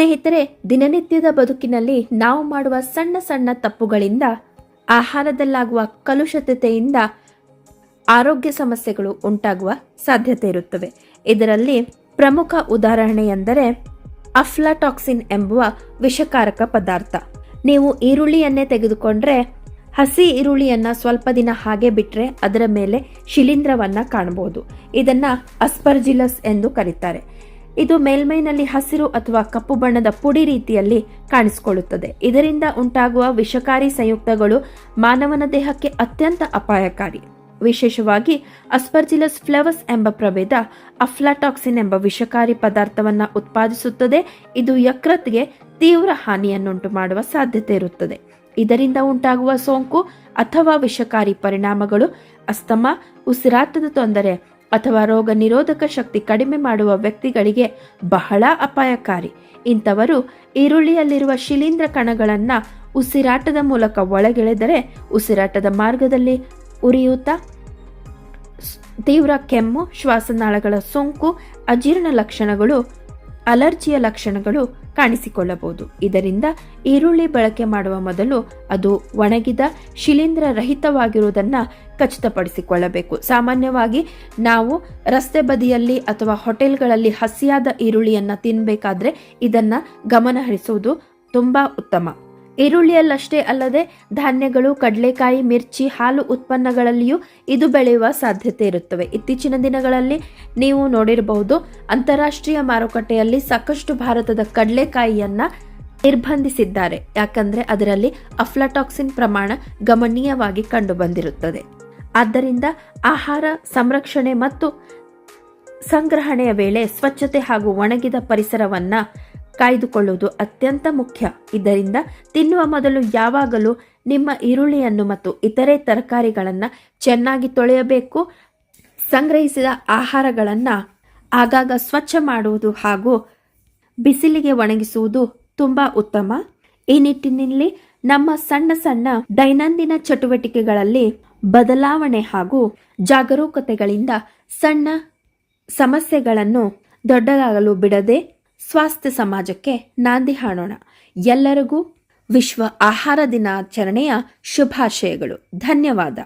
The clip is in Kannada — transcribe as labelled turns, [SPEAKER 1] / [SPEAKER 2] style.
[SPEAKER 1] ಸ್ನೇಹಿತರೆ, ದಿನನಿತ್ಯದ ಬದುಕಿನಲ್ಲಿ ನಾವು ಮಾಡುವ ಸಣ್ಣ ಸಣ್ಣ ತಪ್ಪುಗಳಿಂದ, ಆಹಾರದಲ್ಲಾಗುವ ಕಲುಷಿತತೆಯಿಂದ ಆರೋಗ್ಯ ಸಮಸ್ಯೆಗಳು ಉಂಟಾಗುವ ಸಾಧ್ಯತೆ ಇರುತ್ತವೆ. ಇದರಲ್ಲಿ ಪ್ರಮುಖ ಉದಾಹರಣೆ ಎಂದರೆ ಅಫ್ಲಾಟಾಕ್ಸಿನ್ ಎಂಬುವ ವಿಷಕಾರಕ ಪದಾರ್ಥ. ನೀವು ಈರುಳ್ಳಿಯನ್ನೇ ತೆಗೆದುಕೊಂಡ್ರೆ ಹಸಿ ಈರುಳ್ಳಿಯನ್ನು ಸ್ವಲ್ಪ ದಿನ ಹಾಗೆ ಬಿಟ್ಟರೆ ಅದರ ಮೇಲೆ ಶಿಲೀಂಧ್ರವನ್ನು ಕಾಣಬಹುದು ಇದನ್ನು ಅಸ್ಪರ್ಜಿಲಸ್ ಎಂದು ಕರೀತಾರೆ. ಇದು ಮೇಲ್ಮೈನಲ್ಲಿ ಹಸಿರು ಅಥವಾ ಕಪ್ಪು ಬಣ್ಣದ ಪುಡಿ ರೀತಿಯಲ್ಲಿ ಕಾಣಿಸಿಕೊಳ್ಳುತ್ತದೆ. ಇದರಿಂದ ಉಂಟಾಗುವ ವಿಷಕಾರಿ ಸಂಯುಕ್ತಗಳು ಮಾನವನ ದೇಹಕ್ಕೆ ಅತ್ಯಂತ ಅಪಾಯಕಾರಿ. ವಿಶೇಷವಾಗಿ ಅಸ್ಪರ್ಜಿಲಸ್ ಫ್ಲವಸ್ ಎಂಬ ಪ್ರಭೇದ ಅಫ್ಲಾಟಾಕ್ಸಿನ್ ಎಂಬ ವಿಷಕಾರಿ ಪದಾರ್ಥವನ್ನು ಉತ್ಪಾದಿಸುತ್ತದೆ. ಇದು ಯಕೃತ್ಗೆ ತೀವ್ರ ಹಾನಿಯನ್ನುಂಟು ಮಾಡುವ ಸಾಧ್ಯತೆ ಇರುತ್ತದೆ. ಇದರಿಂದ ಉಂಟಾಗುವ ಸೋಂಕು ಅಥವಾ ವಿಷಕಾರಿ ಪರಿಣಾಮಗಳು ಅಸ್ತಮ, ಉಸಿರಾಟದ ತೊಂದರೆ ಅಥವಾ ರೋಗ ನಿರೋಧಕ ಶಕ್ತಿ ಕಡಿಮೆ ಮಾಡುವ ವ್ಯಕ್ತಿಗಳಿಗೆ ಬಹಳ ಅಪಾಯಕಾರಿ. ಇಂಥವರು ಈರುಳ್ಳಿಯಲ್ಲಿರುವ ಶಿಲೀಂಧ್ರ ಕಣಗಳನ್ನು ಉಸಿರಾಟದ ಮೂಲಕ ಒಳಗೆಳೆದರೆ ಉಸಿರಾಟದ ಮಾರ್ಗದಲ್ಲಿ ಉರಿಯೂತ ತೀವ್ರ ಕೆಮ್ಮು, ಶ್ವಾಸನಾಳಗಳ ಸೋಂಕು, ಅಜೀರ್ಣ ಲಕ್ಷಣಗಳು, ಅಲರ್ಜಿಯ ಲಕ್ಷಣಗಳು ಕಾಣಿಸಿಕೊಳ್ಳಬಹುದು. ಇದರಿಂದ ಈರುಳ್ಳಿ ಬಳಕೆ ಮಾಡುವ ಮೊದಲು ಅದು ಒಣಗಿದ ಶಿಲೀಂಧ್ರ ರಹಿತವಾಗಿರುವುದನ್ನು ಖಚಿತಪಡಿಸಿಕೊಳ್ಳಬೇಕು. ಸಾಮಾನ್ಯವಾಗಿ ನಾವು ರಸ್ತೆ ಬದಿಯಲ್ಲಿ ಅಥವಾ ಹೋಟೆಲ್ಗಳಲ್ಲಿ ಹಸಿಯಾದ ಈರುಳ್ಳಿಯನ್ನು ತಿನ್ನಬೇಕಾದ್ರೆ ಇದನ್ನು ಗಮನಹರಿಸುವುದು ತುಂಬ ಉತ್ತಮ. ಈರುಳ್ಳಿಯಲ್ಲಷ್ಟೇ ಅಲ್ಲದೆ ಧಾನ್ಯಗಳು, ಕಡಲೆಕಾಯಿ, ಮಿರ್ಚಿ, ಹಾಲು ಉತ್ಪನ್ನಗಳಲ್ಲಿಯೂ ಇದು ಬೆಳೆಯುವ ಸಾಧ್ಯತೆ ಇರುತ್ತವೆ. ಇತ್ತೀಚಿನ ದಿನಗಳಲ್ಲಿ ನೀವು ನೋಡಿರಬಹುದು, ಅಂತಾರಾಷ್ಟ್ರೀಯ ಮಾರುಕಟ್ಟೆಯಲ್ಲಿ ಸಾಕಷ್ಟು ಭಾರತದ ಕಡಲೆಕಾಯಿಯನ್ನ ನಿರ್ಬಂಧಿಸಿದ್ದಾರೆ. ಯಾಕಂದ್ರೆ ಅದರಲ್ಲಿ ಅಫ್ಲಾಟಾಕ್ಸಿನ್ ಪ್ರಮಾಣ ಗಮನೀಯವಾಗಿ ಕಂಡುಬಂದಿರುತ್ತದೆ. ಆದ್ದರಿಂದ ಆಹಾರ ಸಂರಕ್ಷಣೆ ಮತ್ತು ಸಂಗ್ರಹಣೆಯ ವೇಳೆ ಸ್ವಚ್ಛತೆ ಹಾಗೂ ಒಣಗಿದ ಪರಿಸರವನ್ನ ಕಾಯ್ದುಕೊಳ್ಳುವುದು ಅತ್ಯಂತ ಮುಖ್ಯ. ಇದರಿಂದ ತಿನ್ನುವ ಮೊದಲು ಯಾವಾಗಲೂ ನಿಮ್ಮ ಈರುಳ್ಳಿಯನ್ನು ಮತ್ತು ಇತರೆ ತರಕಾರಿಗಳನ್ನು ಚೆನ್ನಾಗಿ ತೊಳೆಯಬೇಕು. ಸಂಗ್ರಹಿಸಿದ ಆಹಾರಗಳನ್ನು ಆಗಾಗ ಸ್ವಚ್ಛ ಮಾಡುವುದು ಹಾಗೂ ಬಿಸಿಲಿಗೆ ಒಣಗಿಸುವುದು ತುಂಬ ಉತ್ತಮ. ಈ ನಿಟ್ಟಿನಲ್ಲಿ ನಮ್ಮ ಸಣ್ಣ ಸಣ್ಣ ದೈನಂದಿನ ಚಟುವಟಿಕೆಗಳಲ್ಲಿ ಬದಲಾವಣೆ ಹಾಗೂ ಜಾಗರೂಕತೆಗಳಿಂದ ಸಣ್ಣ ಸಮಸ್ಯೆಗಳನ್ನು ದೊಡ್ಡದಾಗಲು ಬಿಡದೆ ಸ್ವಾಸ್ಥ್ಯ ಸಮಾಜಕ್ಕೆ ನಾಂದಿ ಹಾಡೋಣ. ಎಲ್ಲರಿಗೂ ವಿಶ್ವ ಆಹಾರ ದಿನಾಚರಣೆಯ ಶುಭಾಶಯಗಳು. ಧನ್ಯವಾದ.